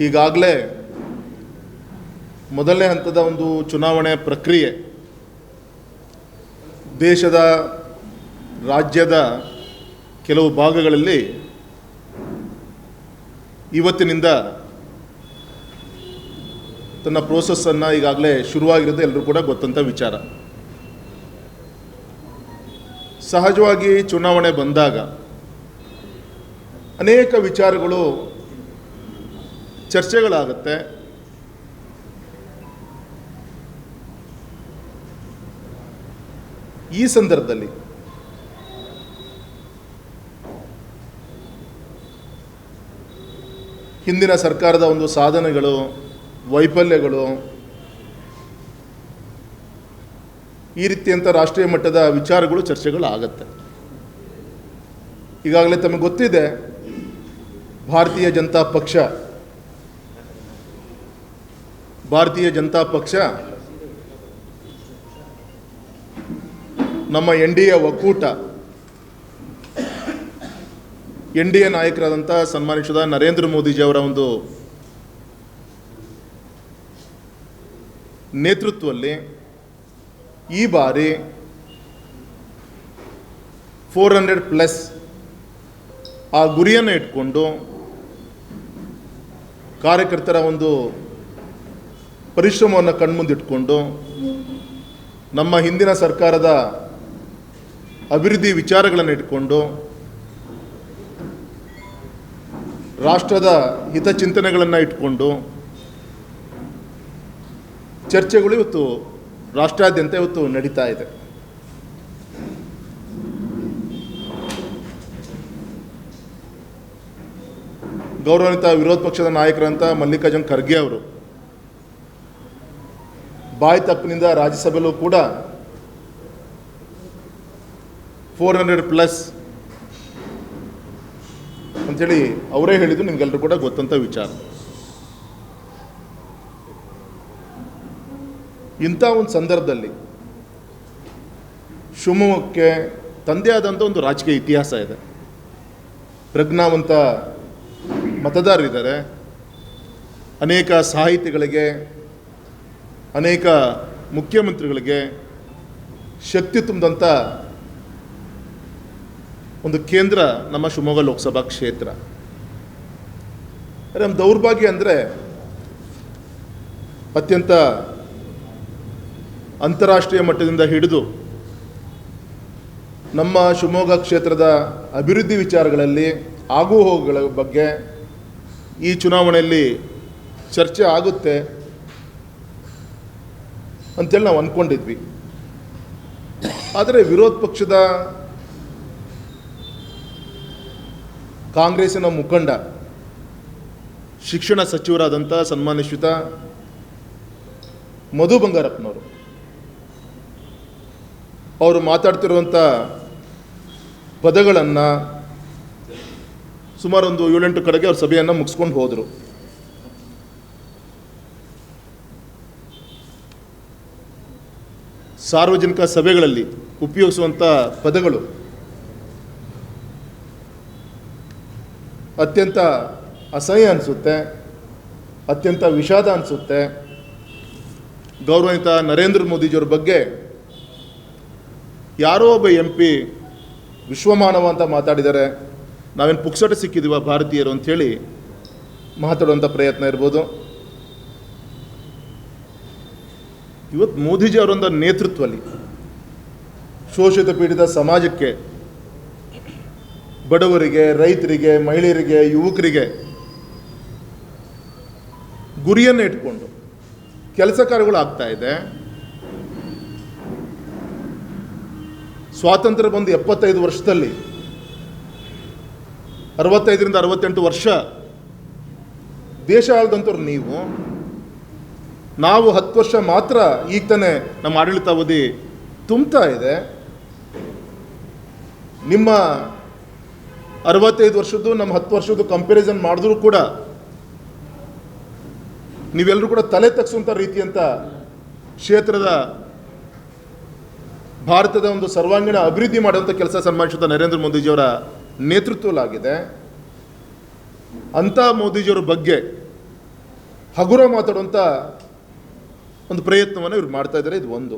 ಈಗಾಗಲೇ ಮೊದಲನೇ ಹಂತದ ಒಂದು ಚುನಾವಣೆ ಪ್ರಕ್ರಿಯೆ ದೇಶದ ರಾಜ್ಯದ ಕೆಲವು ಭಾಗಗಳಲ್ಲಿ ಇವತ್ತಿನಿಂದ ತನ್ನ ಪ್ರೋಸೆಸ್ಸನ್ನು ಈಗಾಗಲೇ ಶುರುವಾಗಿರೋದು ಎಲ್ಲರೂ ಕೂಡ ಗೊತ್ತಂತ ವಿಚಾರ. ಸಹಜವಾಗಿ ಚುನಾವಣೆ ಬಂದಾಗ ಅನೇಕ ವಿಚಾರಗಳು ಚರ್ಚೆಗಳಾಗುತ್ತೆ. ಈ ಸಂದರ್ಭದಲ್ಲಿ ಹಿಂದಿನ ಸರ್ಕಾರದ ಒಂದು ಸಾಧನೆಗಳು, ವೈಫಲ್ಯಗಳು ಈ ರೀತಿಯಂಥ ರಾಷ್ಟ್ರೀಯ ಮಟ್ಟದ ವಿಚಾರಗಳು ಚರ್ಚೆಗಳು ಆಗತ್ತೆ ಈಗಾಗಲೇ ತಮಗೆ ಗೊತ್ತಿದೆ, ಭಾರತೀಯ ಜನತಾ ಪಕ್ಷ ಭಾರತೀಯ ಜನತಾ ಪಕ್ಷ ನಮ್ಮ ಎನ್ ಡಿ ಎ ಒಕ್ಕೂಟ, ಎನ್ ಡಿ ಎ ನಾಯಕರಾದಂಥ ಸನ್ಮಾನಿಸಿದ ನರೇಂದ್ರ ಮೋದಿಜಿಯವರ ಒಂದು ನೇತೃತ್ವದಲ್ಲಿ ಈ ಬಾರಿ ಫೋರ್ ಹಂಡ್ರೆಡ್ ಪ್ಲಸ್ ಆ ಗುರಿಯನ್ನು ಇಟ್ಕೊಂಡು ಕಾರ್ಯಕರ್ತರ ಒಂದು ಪರಿಶ್ರಮವನ್ನು ಕಣ್ಮುಂದಿಟ್ಕೊಂಡು ನಮ್ಮ ಹಿಂದಿನ ಸರ್ಕಾರದ ಅಭಿವೃದ್ಧಿ ವಿಚಾರಗಳನ್ನು ಇಟ್ಕೊಂಡು ರಾಷ್ಟ್ರದ ಹಿತಚಿಂತನೆಗಳನ್ನು ಇಟ್ಕೊಂಡು ಚರ್ಚೆಗಳು ಇವತ್ತು ರಾಷ್ಟ್ರಾದ್ಯಂತ ಇವತ್ತು ನಡೀತಾ ಇದೆ. ಗೌರವಾನ್ವಿತ ವಿರೋಧ ಪಕ್ಷದ ನಾಯಕರಂತ ಮಲ್ಲಿಕಾರ್ಜುನ್ ಖರ್ಗೆ ಅವರು ಬಾಯಿ ತಪ್ಪಿನಿಂದ ರಾಜ್ಯಸಭೆಯಲ್ಲೂ ಕೂಡ ಫೋರ್ ಹಂಡ್ರೆಡ್ ಪ್ಲಸ್ ಅಂಥೇಳಿ ಅವರೇ ಹೇಳಿದ್ದು ನಿಮ್ಗೆಲ್ಲರೂ ಕೂಡ ಗೊತ್ತಂತ ವಿಚಾರ. ಇಂಥ ಒಂದು ಸಂದರ್ಭದಲ್ಲಿ ಶಿವಮೊಗ್ಗಕ್ಕೆ ತಂದೆ ಆದಂಥ ಒಂದು ರಾಜಕೀಯ ಇತಿಹಾಸ ಇದೆ. ಪ್ರಜ್ಞಾವಂತ ಮತದಾರರಿದ್ದಾರೆ. ಅನೇಕ ಸಾಹಿತಿಗಳಿಗೆ ಅನೇಕ ಮುಖ್ಯಮಂತ್ರಿಗಳಿಗೆ ಶಕ್ತಿ ತುಂಬಿದಂಥ ಒಂದು ಕೇಂದ್ರ ನಮ್ಮ ಶಿವಮೊಗ್ಗ ಲೋಕಸಭಾ ಕ್ಷೇತ್ರ. ನಮ್ಮ ದೌರ್ಭಾಗ್ಯ ಅಂದರೆ ಅತ್ಯಂತ ಅಂತಾರಾಷ್ಟ್ರೀಯ ಮಟ್ಟದಿಂದ ಹಿಡಿದು ನಮ್ಮ ಶಿವಮೊಗ್ಗ ಕ್ಷೇತ್ರದ ಅಭಿವೃದ್ಧಿ ವಿಚಾರಗಳಲ್ಲಿ ಆಗುಹೋಗುಗಳ ಬಗ್ಗೆ ಈ ಚುನಾವಣೆಯಲ್ಲಿ ಚರ್ಚೆ ಆಗುತ್ತೆ. ಅಂತೇಳಿ ನಾವು ಅಂದ್ಕೊಂಡಿದ್ವಿ ಆದರೆ ವಿರೋಧ ಪಕ್ಷದ ಕಾಂಗ್ರೆಸ್ಸಿನ ಮುಖಂಡ, ಶಿಕ್ಷಣ ಸಚಿವರಾದಂಥ ಸನ್ಮಾನಿಶ್ವಿತ ಮಧು ಬಂಗಾರಪ್ಪನವರು, ಅವರು ಮಾತಾಡ್ತಿರುವಂಥ ಪದಗಳನ್ನು ಸುಮಾರು ಒಂದು ಏಳೆಂಟು ಕಡೆಗೆ ಅವ್ರ ಸಭೆಯನ್ನು ಮುಗಿಸ್ಕೊಂಡು ಹೋದರು. ಸಾರ್ವಜನಿಕ ಸಭೆಗಳಲ್ಲಿ ಉಪಯೋಗಿಸುವಂಥ ಪದಗಳು ಅತ್ಯಂತ ಅಸಹ್ಯ ಅನಿಸುತ್ತೆ, ಅತ್ಯಂತ ವಿಷಾದ ಅನಿಸುತ್ತೆ. ಗೌರವಾನ್ವಿತ ನರೇಂದ್ರ ಮೋದಿಜಿಯವ್ರ ಬಗ್ಗೆ ಯಾರೋ ಒಬ್ಬ ಎಂ ಪಿ ವಿಶ್ವಮಾನವ ಅಂತ ಮಾತಾಡಿದ್ದಾರೆ. ನಾವೇನು ಪುಕ್ಸಟ ಸಿಕ್ಕಿದ್ದೀವ ಭಾರತೀಯರು ಅಂಥೇಳಿ ಮಾತಾಡುವಂಥ ಪ್ರಯತ್ನ ಇರ್ಬೋದು. ಇವತ್ತು ಮೋದಿಜಿ ಅವರೊಂದು ನೇತೃತ್ವದಲ್ಲಿ ಶೋಷಿತ ಪೀಡಿತ ಸಮಾಜಕ್ಕೆ ಬಡವರಿಗೆ, ರೈತರಿಗೆ, ಮಹಿಳೆಯರಿಗೆ, ಯುವಕರಿಗೆ ಗುರಿಯನ್ನು ಇಟ್ಕೊಂಡು ಕೆಲಸ ಕಾರ್ಯಗಳು ಆಗ್ತಾ ಇದೆ. ಸ್ವಾತಂತ್ರ್ಯ ಬಂದು ಎಪ್ಪತ್ತೈದು ವರ್ಷದಲ್ಲಿ ಅರವತ್ತೈದರಿಂದ ಅರವತ್ತೆಂಟು ವರ್ಷ ದೇಶ ಆಳ್ದಂಥವ್ರು ನೀವು. ನಾವು ಹತ್ತು ವರ್ಷ ಮಾತ್ರ ಈಗ ತಾನೇ ನಮ್ಮ ಆಡಳಿತಾವಧಿ ತುಂಬ್ತಾ ಇದೆ. ನಿಮ್ಮ ಅರವತ್ತೈದು ವರ್ಷದ್ದು, ನಮ್ಮ ಹತ್ತು ವರ್ಷದ್ದು ಕಂಪ್ಯಾರಿಸನ್ ಮಾಡಿದ್ರು ಕೂಡ ನೀವೆಲ್ಲರೂ ಕೂಡ ತಲೆ ತಗ್ಸುವಂಥ ರೀತಿಯಂಥ ಕ್ಷೇತ್ರದ ಭಾರತದ ಒಂದು ಸರ್ವಾಂಗೀಣ ಅಭಿವೃದ್ಧಿ ಮಾಡುವಂಥ ಕೆಲಸ ಸನ್ಮಾನಿಸಿದ ನರೇಂದ್ರ ಮೋದಿಜಿಯವರ ನೇತೃತ್ವಲಾಗಿದೆ ಅಂಥ ಮೋದಿಜಿಯವರ ಬಗ್ಗೆ ಹಗುರ ಮಾತಾಡುವಂಥ ಒಂದು ಪ್ರಯತ್ನವನ್ನು ಇವ್ರು ಮಾಡ್ತಾ ಇದ್ದಾರೆ ಇದು ಒಂದು.